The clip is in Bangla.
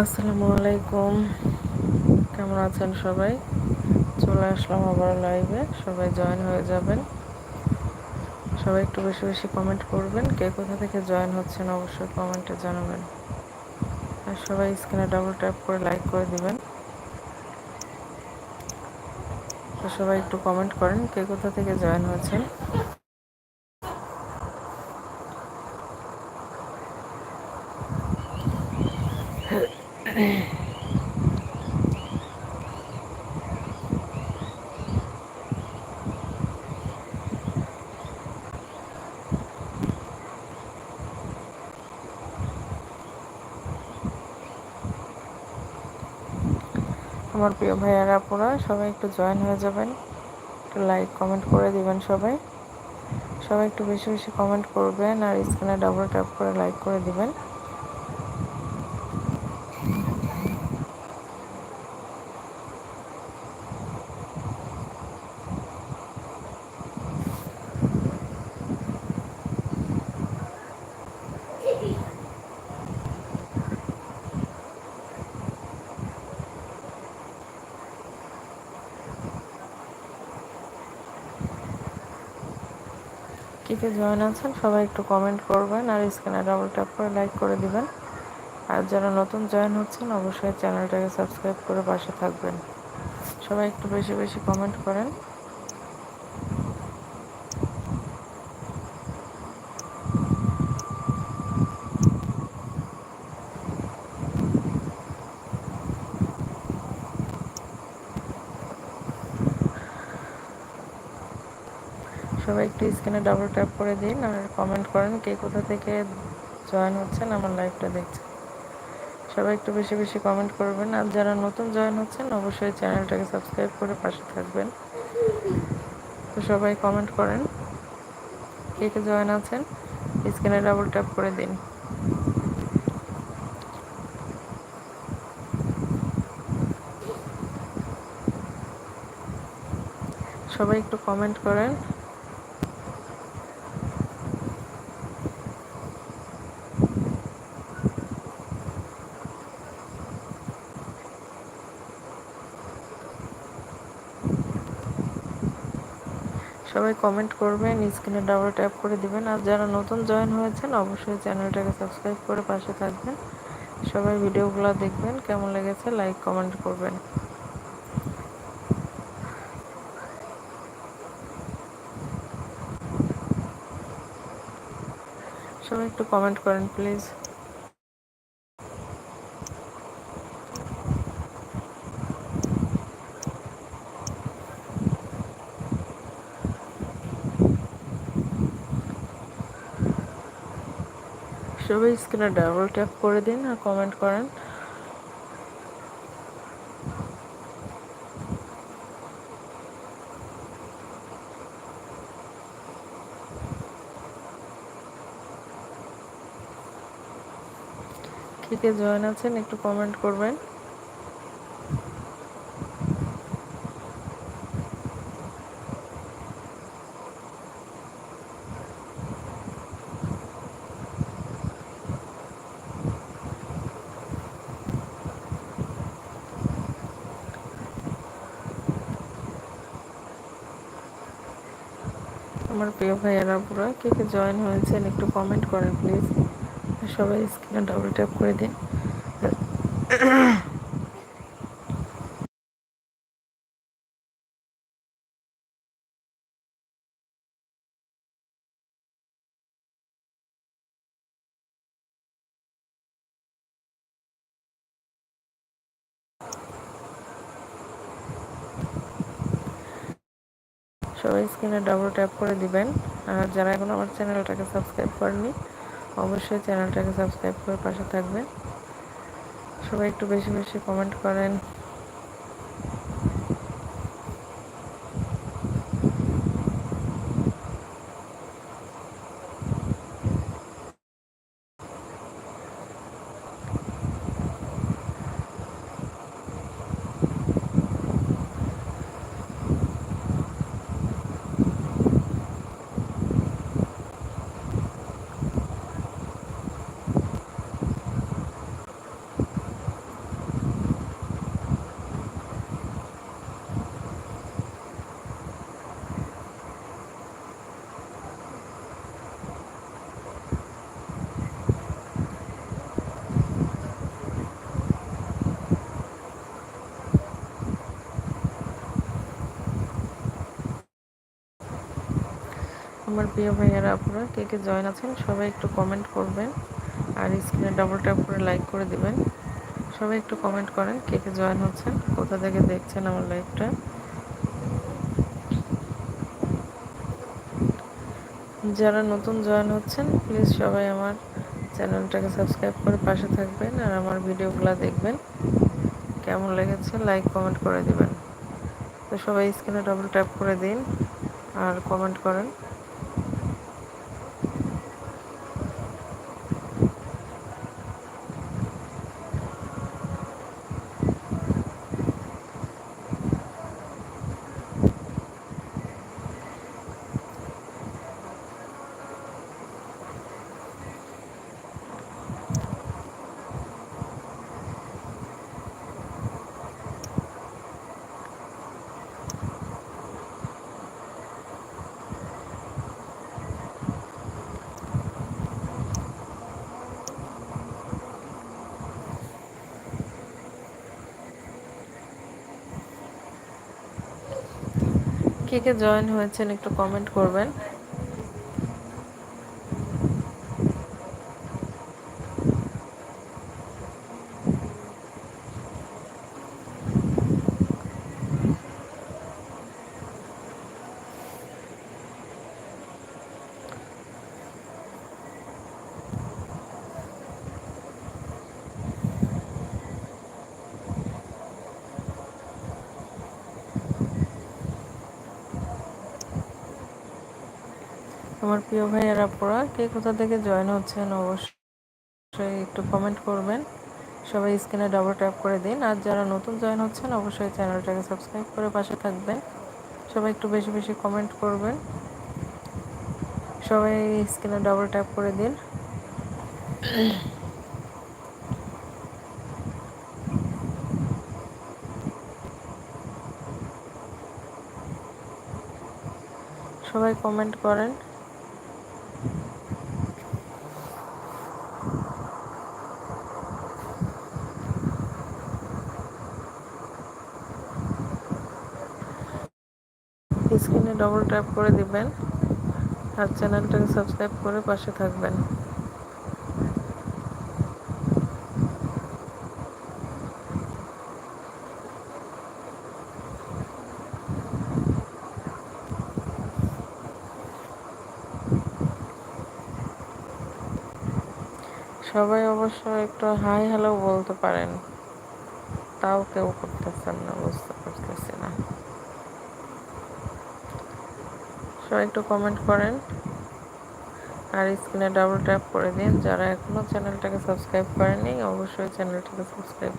আসসালামু আলাইকুম। কেমন আছেন সবাই? চলে আসলাম আবার লাইভে সবাই জয়েন হয়ে যাবেন। সবাই একটু বেশি বেশি কমেন্ট করবেন। কে কোথা থেকে জয়েন হচ্ছেন অবশ্যই কমেন্টে জানাবেন। আর সবাই স্ক্রিনে ডাবল ট্যাপ করে লাইক করে দিবেন। তো সবাই একটু কমেন্ট করেন, কে কোথা থেকে জয়েন হয়েছেন আমার প্রিয় ভাইয়ারা পুরা সবাই একটু জয়েন হয়ে যাবেন। একটু লাইক কমেন্ট করে দিবেন সবাই। সবাই একটু বেশি বেশি কমেন্ট করবেন আর স্ক্রিনে ডাবল ট্যাপ করে লাইক করে দিবেন। কিতে জয়েন আছেন, সবাই একটু কমেন্ট করবেন আর স্ক্রিনে ডাবল ট্যাপ করে লাইক করে দিবেন। আর যারা নতুন জয়েন হচ্ছেন, অবশ্যই চ্যানেলটাকে সাবস্ক্রাইব করে পাশে থাকবেন। সবাই একটু বেশি বেশি কমেন্ট করেন। সবাই একটু স্ক্রিনে ডাবল ট্যাপ করে দিন আর কমেন্ট করেন কে কোথা থেকে জয়েন হচ্ছেন, আমার লাইভটা দেখছেন। সবাই একটু বেশি বেশি কমেন্ট করবেন আর যারা নতুন জয়েন হচ্ছেন, অবশ্যই চ্যানেলটাকে সাবস্ক্রাইব করে পাশে থাকবেন। তো সবাই কমেন্ট করেন কে কে জয়েন আছেন, স্ক্রিনে ডাবল ট্যাপ করে দিন। সবাই একটু কমেন্ট করেন সবাই কমেন্ট করবেন স্ক্রিনে ডাবল ট্যাপ করে দিবেন। আর যারা নতুন জয়েন হয়েছেন, অবশ্যই চ্যানেলটাকে সাবস্ক্রাইব করে পাশে থাকবেন। সবাই ভিডিওগুলো দেখবেন, কেমন লেগেছে লাইক কমেন্ট করবেন। সবাই একটু কমেন্ট করেন প্লিজ সবাই স্ক্রিনে ডাবল ট্যাপ করে দিন আর কমেন্ট করেন। কে কে জয়েন আছেন একটু কমেন্ট করবেন। আমার প্রিয় ভাইয়ারা পুরা কে কে জয়েন হয়েছেন একটু কমেন্ট করেন প্লিজ সবাই স্ক্রিনে ডাবল ট্যাপ করে দিন। সবাই স্ক্রিনে ডাবল ট্যাপ করে দিবেন। আর যারা এখন আমার চ্যানেলটাকে সাবস্ক্রাইব করেনি অবশ্যই চ্যানেলটাকে সাবস্ক্রাইব করে পাশে থাকবেন। সবাই একটু বেশি বেশি কমেন্ট করেন। আমার প্রিয় ভাইয়ারা, আপনারা কে কে জয়েন আছেন সবাই একটু কমেন্ট করবেন আর স্ক্রিনে ডাবল ট্যাপ করে লাইক করে দিবেন। সবাই একটু কমেন্ট করেন কে কে জয়েন হচ্ছেন, কোথা থেকে দেখছেন আমার লাইভটা যারা নতুন জয়েন হচ্ছেন প্লিজ সবাই আমার চ্যানেলটাকে সাবস্ক্রাইব করে পাশে থাকবেন আর আমার ভিডিওগুলো দেখবেন। কেমন লেগেছে লাইক কমেন্ট করে দিবেন। তো সবাই স্ক্রিনে ডাবল ট্যাপ করে দিন আর কমেন্ট করেন। কে কে জয়েন হয়েছেন একটু কমেন্ট করবেন। আমার প্রিয় ভাইয়ের আপুরা কে কোথা থেকে জয়েন হচ্ছেন অবশ্যই একটু কমেন্ট করবেন। সবাই স্ক্রিনে ডাবল ট্যাপ করে দিন। আর যারা নতুন জয়েন হচ্ছেন, অবশ্যই চ্যানেলটাকে সাবস্ক্রাইব করে পাশে থাকবেন। সবাই একটু বেশি বেশি কমেন্ট করবেন। সবাই স্ক্রিনে ডাবল ট্যাপ করে দিন। সবাই কমেন্ট করেন। স্ক্রিনে ডবল ট্যাপ করে দিবেন আর চ্যানেলটাকে সাবস্ক্রাইব করে পাশে থাকবেন। সবাই অবশ্য একটু হাই হ্যালো বলতে পারেন, তাও কেউ করতেছেন না বুঝতে পারতেছি না সবাই একটু কমেন্ট করেন। আর স্ক্রিনে ডাবল ট্যাপ করে দিন। যারা এখনও চ্যানেলটাকে সাবস্ক্রাইব করেনি অবশ্যই চ্যানেলটাকে সাবস্ক্রাইব